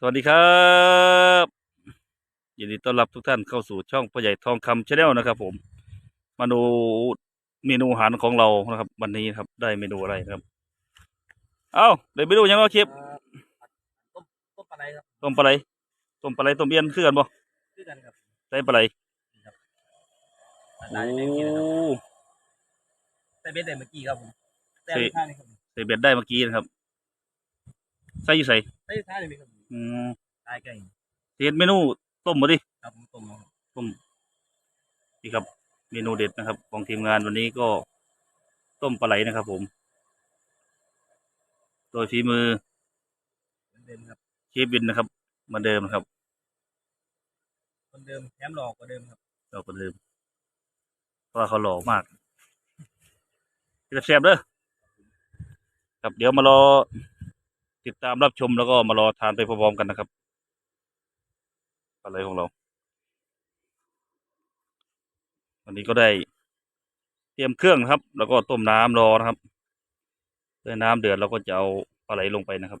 สวัสดีครับยินดีต้อนรับทุกท่านเข้าสู่ช่องพ่อใหญ่ทองคำชาแนลนะครับ ผมมาดูเมนูอาหารของเรานะครับ วันนี้ครับ ได้เมนูอะไรนะครับ เอ้าเดี๋ยวไปดูยังว่าคลิปต้มต้มปลาไหลครับต้มปลาไหลต้มปลาไหลต้มเบี้ยนคือกันบ่คือกันครับใส่ปลาไหลปลาโอ้ไหลเป็นกี่นะครับใส่เบ็ดได้เมื่อกี้ครับผมแต่ใส่ท่านี่ครับใส่เบ็ดได้เมื่อกี้นะครับใส่อยู่ใส่ใส่ท่านี่ไหมครับ อืมตายไก่เฮ็ดเมนูต้มบ่ดิครับผมต้มครับต้มนี่ครับ เมนูเด็ดนะครับ ของทีมงานวันนี้ก็ต้มปลาไหลนะครับ ผม โดยฝีมือเหมือนเดิมครับเชฟบินนะครับเหมาเดิมนะครับคนเดิมแถมหลอกกว่าเดิมครับเราก็เดิมเพราะว่าเขาหล่อมากแซ่บๆเด้อครับเดี๋ยวมารอ ติดตามรับชมแล้วก็มารอทานไปพร้อมๆกันนะครับอะไรของเรา วันนี้ก็ได้เตรียมเครื่องครับ แล้วก็ต้มน้ำรอนะครับเมื่อน้ำเดือดเราก็จะเอาปลาไหลลงไปนะครับ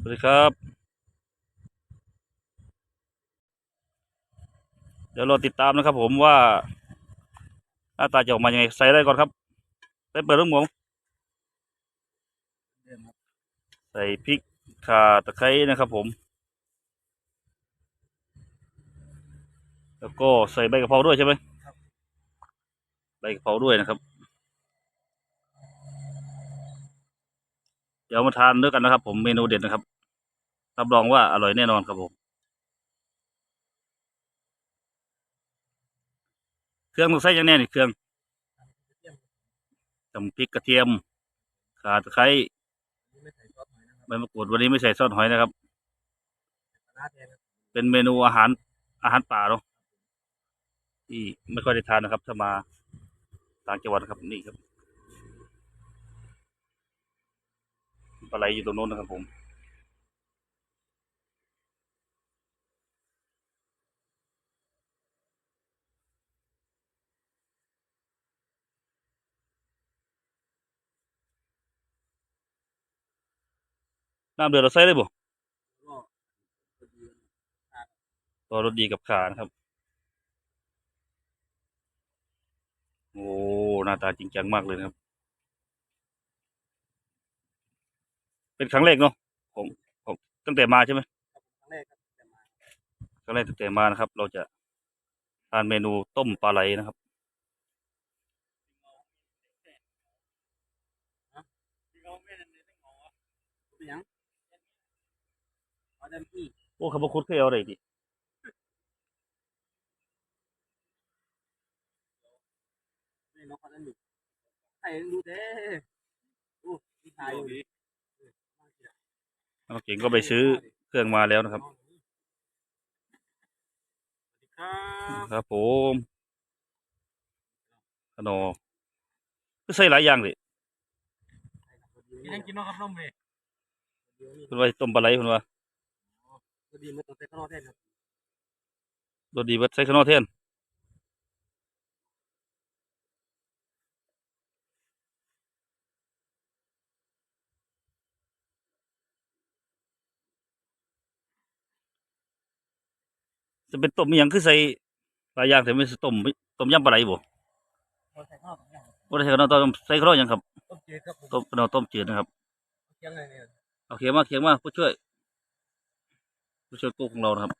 สวัสดีครับ เดี๋ยวเราติดตามนะครับผมว่าหน้าตาจะออกมายังไงใส่ได้ก่อนครับใส่เปิดลูกหมูเดิมครับใส่พริกข่าตะไคร้นะครับผม แล้วก็ใส่ใบกะเพราด้วยใช่ไหมใบกะเพราด้วยนะครับ เดี๋ยวมาทานด้วยกันนะครับ ผมเมนูเด็ดนะครับรับรองว่าอร่อยแน่นอนครับผม เครื่องต้องใส่ยังแน่นี่เครื่องตำพริกกระเทียมข่าตะไคร้ใบมะกรูดวันนี้ไม่ใส่ซอสหอยนะครับ เป็นเมนูอาหารอาหารป่าเนาะที่ไม่ค่อยได้ทานนะครับ ถ้ามาต่างจังหวัดนะครับนี่ครับปลาไหลอยู่ตรงโน้นนะครับผม น้ำเดือดเราใส่ได้บ่ก็พอดีตัวรสดีกับขานะครับ โอ้หน้าตาจริงจังมากเลยนะครับ เป็นครั้งแรกเนาะของของตั้งแต่มาใช่ไหมครั้งแรกครับจะมาครั้งแรกตั้งแต่มานะครับ เราจะทานเมนูต้มปลาไหลนะครับ เป็นยัง เอาเดิมที่โอ้ขบคุดเคยเอาอะไรดิไม่น้องคนนั้นอยู่ใส่ดูเด้โอ้มีทายอยู่ดิน้องเก่งก็ไปซื้อเครื่องมาแล้วนะครับสวัสดีครับครับผมขนมก็ใส่หลายอย่างเลยยังกินน้องครับน้องเมย์คุณว่าต้มปลาไหลคุณว่า พอดีมันต้องใส่ข้าวโพดแทนครับรสดีเบิดใส่ขนมเทียนจะเป็นต้มอหยังคือใส่หลายอย่างแต่ไม่ใช่ต้มต้มยำปลาไหลบ่เราใส่ข้าวสองอย่างบ่ได้ใส่ขนมต้มใส่ขนมหยังครับต้มจืดครับผมต้มขนมต้มจืดนะครับเคียงอะไรเนี่ยเอาเขียงมาเขียงมาผู้ช่วย ผู้ช่วยกู้ของเรานะครับ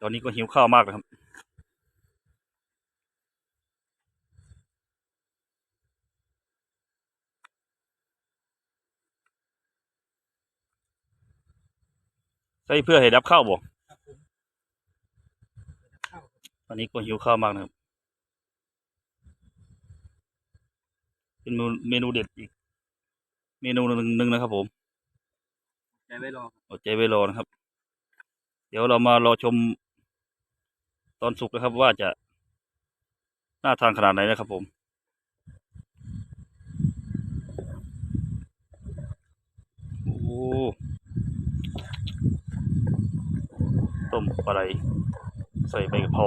ตอนนี้ก็หิวข้าวมากนะครับ ใส่เพื่อให้ดับข้าวบ่ครับผมข้าวตอนนี้ก็หิวข้าวมากนะครับ เป็นเมนูเมนูเด็ดอีก เมนูหนึ่งหนึ่งนะครับผม ใจไว้รออดใจไว้รอนะครับ เดี๋ยวเรามารอชมตอนสุกนะครับว่าจะหน่าทานขนาดไหนนะครับผมโอ้ต้มปลาไหลใส่ใบกะเพรา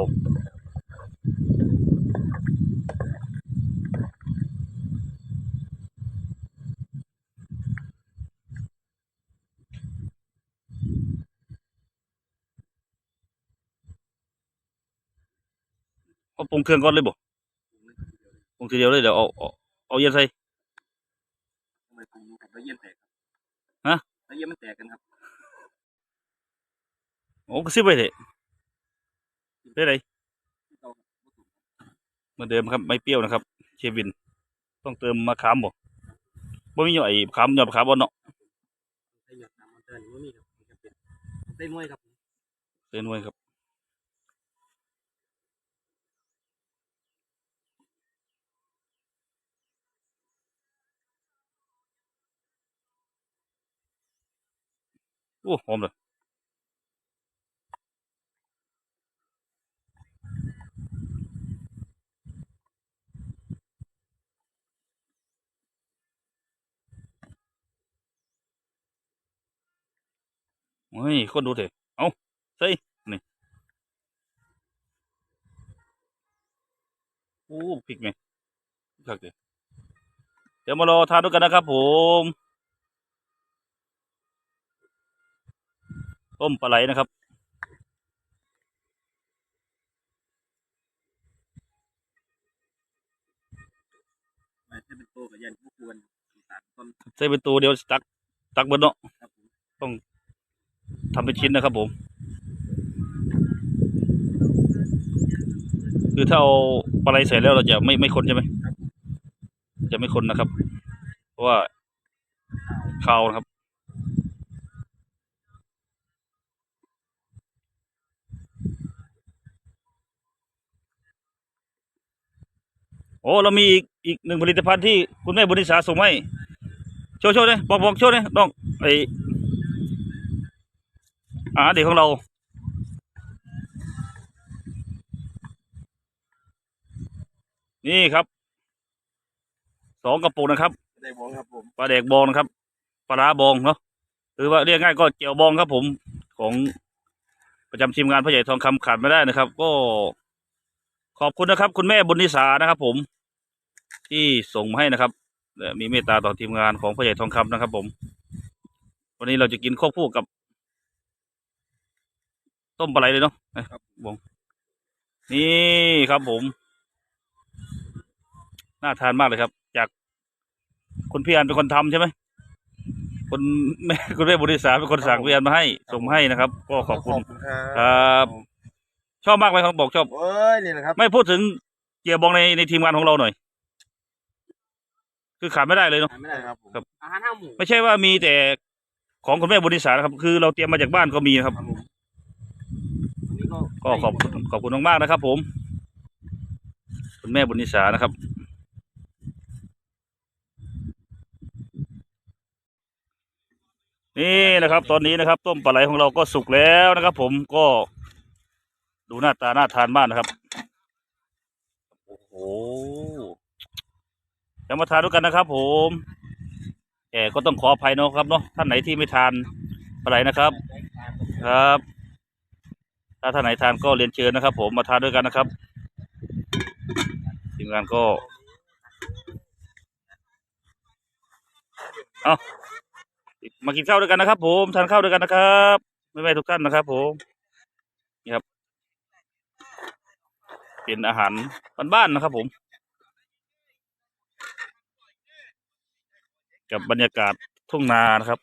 เอาปรุงเครื่องก่อนเลยบ่ปรุงทีเดียวเลยเดี๋ยวเอาเอาเอาเย็นใส่ทำไมปรุงกับแล้วเย็นแตกครับฮะแล้วเย็นมันแตกกันครับโอ้ก็ซิบไปเถอะได้ไรที่เราครับเหมือนเดิมครับไม่เปรี้ยวนะครับเชฟวิน ต้องเติมมะขามบ่บ่มีหน่อยมะขามหยอดมะขามบ่เนาะใส่หยอดน้ำมันเตือนว่ามีครับมันจะเป็นใส่หน่วยครับเติมไว้ครับ โอ้หอมเลยเฮ้ยคนดูเถอะเอาใส่นี่โอ้พริกไงครับเดี๋ยวมารอทานด้วยกันนะครับผม ต้มปลาไหลนะครับไม่ใช่เป็นโตกับยันผู้ควรสารต้นใส่เป็นตัวเดียวตัก ตักเบิดเนาะครับผมต้องทำเป็นชิ้นนะครับผม คือถ้าเอาปลาไหลใส่แล้วเราจะไม่ไม่คนใช่ไหมจะไม่คนนะครับ เพราะว่าคาวนะครับ โอ้เรามีอีกอีกหนึ่งผลิตภัณฑ์ที่คุณแม่บุญนิสาส่งมาให้โชว์โชว์เลยบอกบอกโชว์เลยน้องไออาหารเด็กของเรานี่ครับสองกระปุกนะครับได้บองครับผมปลาแดกบองนะครับปลาร้าบองเนาะหรือว่าเรียกง่ายก็เจียวบองครับผมของประจำทีมงานพ่อใหญ่ทองคำขาดไม่ได้นะครับ ก็ขอบคุณนะครับ คุณแม่บุญนิสานะครับผม ที่ส่งมาให้นะครับและมีเมตตาต่อทีมงานของพ่อใหญ่ทองคำนะครับ ผม วันนี้เราจะกินควบคู่กับ ต้มปลาไหลเลยเนาะนะครับบองนี่ครับผม น่าทานมากเลยครับ จากคุณพี่อันเป็นคนทำใช่ไหมคุณแม่คุณแม่บุญนิสาเป็นคนสั่งพี่อันมาให้ ส่งมาให้นะครับ ก็ขอบคุณครัครับชอบมากเลยครับบอกชอบโอ้ยนี่แหละครับ ไม่พูดถึงเกียร์บองในในทีมงานของเราหน่อย คือขาดไม่ได้เลยเนาะ ไม่ได้ครับผมครับ อาหารห้าหมูไม่ใช่ว่ามีแต่ของคุณแม่บุญนิสานะครับ คือเราเตรียมมาจากบ้านก็มีนะครับครับผมอันนี้ก็ก็ขอบคุณขอบคุณมากๆนะครับ ผม คุณแม่บุญนิสานะครับ นี่นะครับ ตอนนี้นะครับ ต้มปลาไหลของเราก็สุกแล้วนะครับ ผมก็ดูหน้าตาน่าทานมากนะครับ โอ้โห เดี๋ยวมาทานด้วยกันนะครับ ผมแต่ก็ต้องขออภัยเนาะครับเนาะท่านไหนที่ไม่ทานปลาไหลนะครับ ครับ ถ้าท่านไหนทานก็เรียนเชิญนะครับ ผมมาทานด้วยกันนะครับทีมงานก็ เอามากินข้าวด้วยกันนะครับ ผมทานข้าวด้วยกันนะครับไม่ไม่ทุกท่านนะครับ ผมนี่ครับ เป็นอาหารบ้านๆนะครับ ผม กับบรรยากาศทุ่งนานะครับ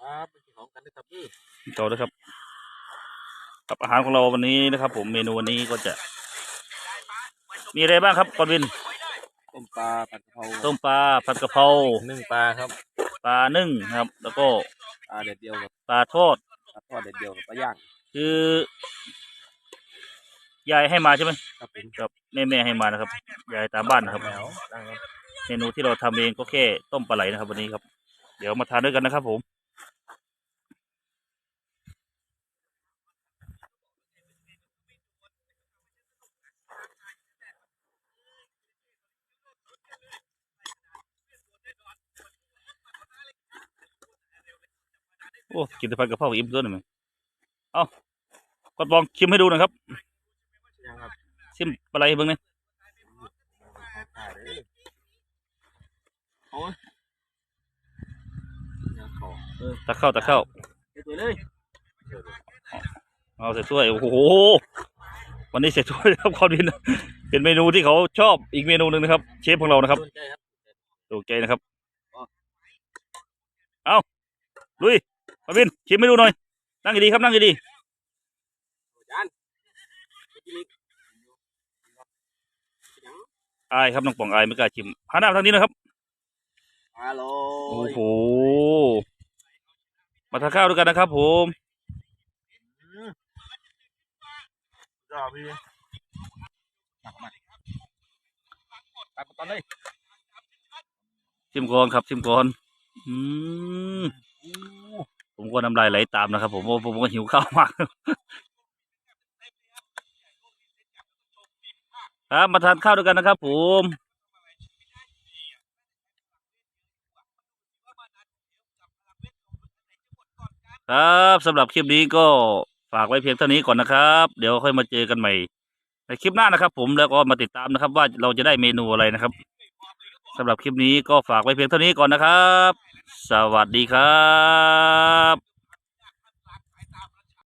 ครับเป็นของกันนะครับพี่ต่อด้วยครับ กับอาหารของเราวันนี้นะครับ ผมเมนูวันนี้ก็จะ มีอะไรบ้างครับกอนวิน ต้มปลาผัดกะเพราต้มปลาผัดกะเพรานึ่งปลาครับปลานึ่งนะครับ แล้วก็ปลาเด็ดเดียวกับปลาทอดปลาทอดเด็ดเดียวกับปลาย่างคือ ยายให้มาใช่ไหมครับผมครับแม่แม่ให้มานะครับ ยายตามบ้านนะครับแล้วได้ครับเมนูที่เราทำเองก็แค่ต้มปลาไหลนะครับ วันนี้ครับ เดี๋ยวมาทานด้วยกันนะครับผม โอ้กินแต่ผัดกะเพราอิ่มตัวหนึ่งไหมเอากดลองชิมให้ดูหน่อยครับ ยังครับชิมปลาไหลให้เบิ่งหนี่อยถ่ายเลยโอ้ยยังขอตักเข้าตักเข้าเด็ดเลยเอาใส่ถ้วยโอ้โหวันนี้ใส่ถ้วยนะครับความดินเป็นเมนูที่เขาชอบอีกเมนูหนึ่งนะครับ เชฟของเรานะครับสนใจครับถูกใจนะครับเอาลุยมาบินชิมให้ดูหน่อยนั่งดีๆครับนั่งดี จานไปกินอีก ๆ อายครับน้องป่องอายไม่กล้าชิมหันหน้ามาทางนี้นะครับฮัลโหลโอ้โหมาทานข้าวด้วยกันนะครับ ผมจ้าพี่หนักมากตัดตอนเลยชิมก่อนครับชิมก่อนอืมผมก็น้ำลายไหลตามนะครับ ผมเพราะผมก็หิวข้าวมาก ครับมาทานข้าวด้วยกันนะครับ ผมครับสำหรับคลิปนี้ก็ฝากไว้เพียงเท่านี้ก่อนนะครับ เดี๋ยวค่อยมาเจอกันใหม่ ในคลิปหน้านะครับ ผมแล้วก็มาติดตามนะครับ ว่าเราจะได้เมนูอะไรนะครับสำหรับคลิปนี้ก็ฝากไว้เพียงเท่านี้ก่อนนะครับ สวัสดีครับ